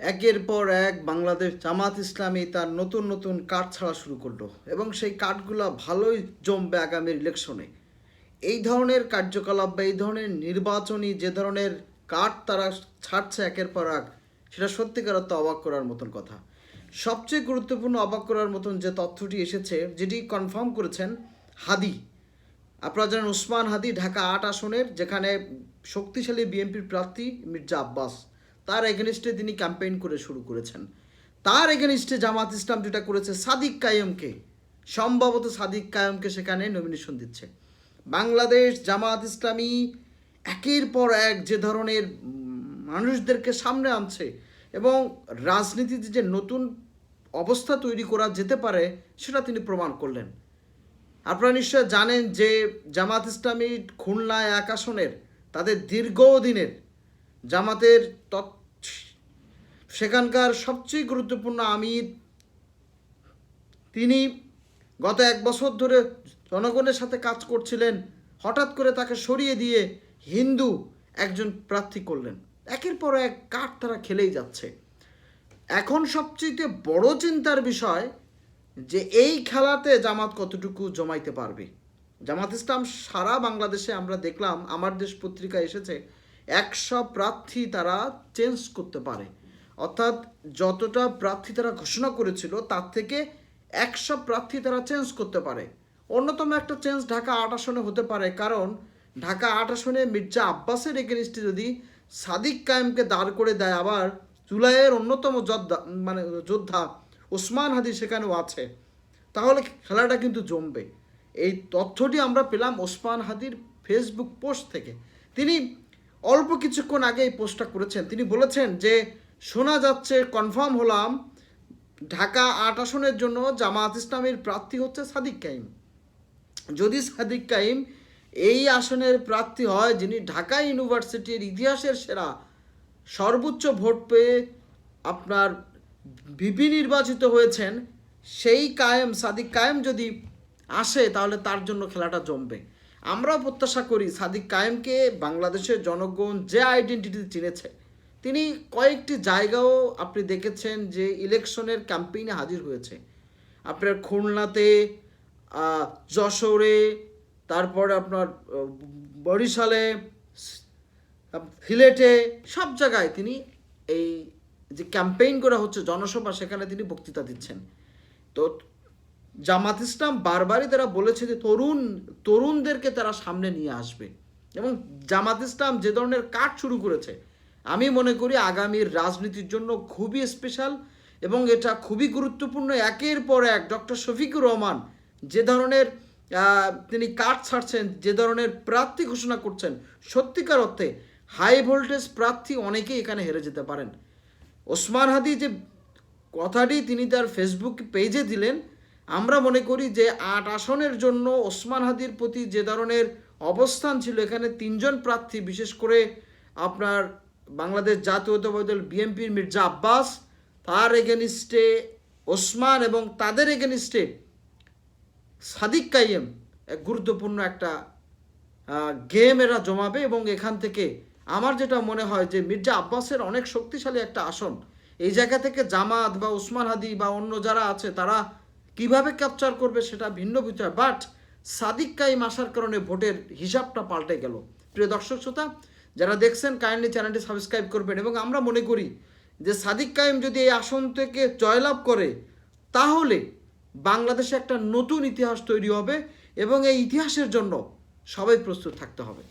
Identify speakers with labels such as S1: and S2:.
S1: একের পর এক বাংলাদেশ জামাত ইসলামী তার নতুন নতুন কার্ড ছাড়া শুরু করল এবং সেই কার্ডগুলো ভালোই জমবে আগামীর ইলেকশনে। এই ধরনের কার্যকলাপ বা এই ধরনের নির্বাচনী যে ধরনের কার্ড তারা ছাড়ছে একের পর এক, সেটা সত্যিকার অর্থে অবাক করার মতন কথা। সবচেয়ে গুরুত্বপূর্ণ অবাক করার মতন যে তথ্যটি এসেছে, যেটি কনফার্ম করেছেন হাদি। আপনারা জানেন উসমান হাদি ঢাকা আট আসনের, যেখানে শক্তিশালী বিএনপির প্রার্থী মির্জা আব্বাস। তার এগেনিস্টে তিনি ক্যাম্পেইন করে শুরু করেছেন। তার এগেনিস্টে জামাত ইসলাম যেটা করেছে, সাদিক কায়েমকে, সম্ভবত সাদিক কায়েমকে সেখানে নমিনেশন দিচ্ছে। বাংলাদেশ জামাত ইসলামী একের পর এক যে ধরনের মানুষদেরকে সামনে আনছে এবং রাজনীতিতে যে নতুন অবস্থা তৈরি করা যেতে পারে, সেটা তিনি প্রমাণ করলেন। আপনারা নিশ্চয় জানেন যে জামাত ইসলামী খুলনা এক আসনের, তাদের দীর্ঘদিনের জামাতের তৎ সেখানকার সবচেয়ে গুরুত্বপূর্ণ আমির তিনি গত এক বছর ধরে জনগণের সাথে কাজ করছিলেন, হঠাৎ করে তাকে সরিয়ে দিয়ে হিন্দু একজন প্রার্থী করলেন। একের পর এক কাঠ তারা খেলেই যাচ্ছে। এখন সবচেয়ে বড় চিন্তার বিষয় যে এই খেলাতে জামাত কতটুকু জমাইতে পারবে। জামাত ইসলাম সারা বাংলাদেশে আমরা দেখলাম, আমার দেশ পত্রিকা এসেছে, একশো প্রার্থী তারা চেঞ্জ করতে পারে। অর্থাৎ যতটা প্রার্থী তারা ঘোষণা করেছিল, তার থেকে একশো প্রার্থী তারা চেঞ্জ করতে পারে। অন্যতম একটা চেঞ্জ ঢাকা আট আসনে হতে পারে, কারণ ঢাকা আট আসনে মির্জা আব্বাসের এগেনিস্টে যদি সাদিক কায়েমকে দাঁড় করে দেয় আবার জুলাইয়ের অন্যতম যোদ্ধা মানে যোদ্ধা ওসমান হাদি সেখানেও আছে, তাহলে খেলাটা কিন্তু জমবে। এই তথ্যটি আমরা পেলাম ওসমান হাদির ফেসবুক পোস্ট থেকে। তিনি অল্প কিছুক্ষণ আগে এই পোস্টটা করেছেন। তিনি বলেছেন যে শোনা যাচ্ছে, কনফার্ম হলাম, ঢাকা আট আসনের জন্য জামাত ইসলামের প্রার্থী হচ্ছে সাদিক কাইম। যদি সাদিক কাইম এই আসনের প্রার্থী হয়, যিনি ঢাকা ইউনিভার্সিটির ইতিহাসের সেরা সর্বোচ্চ ভোট পেয়ে আপনার ভিপি নির্বাচিত হয়েছেন, সেই কায়েম, সাদিক কায়েম যদি আসে, তাহলে তার জন্য খেলাটা জমবে। আমরাও প্রত্যাশা করি সাদিক কায়েমকে বাংলাদেশের জনগণ যে আইডেন্টিটি চিনেছে তিনি কয়েকটি জায়গাও আপনি দেখেছেন যে ইলেকশনের ক্যাম্পেইনে হাজির হয়েছে। আপনার খুলনাতে যশোরে, তারপরে আপনার বরিশালে সিলেটে, সব জায়গায় তিনি এই যে ক্যাম্পেইন করা হচ্ছে জনসভা, সেখানে তিনি বক্তৃতা দিচ্ছেন। তো জামাত ইসলাম বারবারই তারা বলেছে যে তরুণ, তরুণদেরকে তারা সামনে নিয়ে আসবে। এবং জামাত ইসলাম যে ধরনের কাজ শুরু করেছে আমি মনে করি আগামীর রাজনীতির জন্য খুবই স্পেশাল এবং এটা খুবই গুরুত্বপূর্ণ। একের পর এক ডক্টর শফিকুর রহমান যে ধরনের তিনি কাঠ ছাড়ছেন, যে ধরনের প্রার্থী ঘোষণা করছেন, সত্যিকার অর্থে হাই ভোল্টেজ প্রার্থী অনেকেই এখানে হেরে যেতে পারেন। ওসমান হাদি যে কথাটি তিনি তার ফেসবুক পেজে দিলেন, আমরা মনে করি যে আট আসনের জন্য ওসমান হাদির প্রতি যে ধরনের অবস্থান ছিল, এখানে তিনজন প্রার্থী, বিশেষ করে আপনার বাংলাদেশ জাতীয়তাবাদী দল বিএনপির মির্জা আব্বাস তার এগেনিস্টে ওসমান এবং তাদের এগেনিস্টে সাদিক কাইয়েম এক গুরুত্বপূর্ণ একটা গেম এরা জমাবে এবং এখান থেকে আমার যেটা মনে হয় যে মির্জা আব্বাসের অনেক শক্তিশালী একটা আসন, এই জায়গা থেকে জামাত বা উসমান হাদি বা অন্য যারা আছে তারা কীভাবে ক্যাপচার করবে সেটা ভিন্ন বিষয় বাট সাদিক কাইম আসার কারণে ভোটের হিসাবটা পাল্টে গেল। প্রিয় দর্শক শ্রোতা যারা দেখছেন কাইন্ডলি চ্যানেলটি সাবস্ক্রাইব করবেন। এবং আমরা মনে করি যে সাদিক কাইম যদি এই আসন থেকে জয়লাভ করে, তাহলে বাংলাদেশে একটা নতুন ইতিহাস তৈরি হবে এবং এই ইতিহাসের জন্য সবাই প্রস্তুত থাকতে হবে।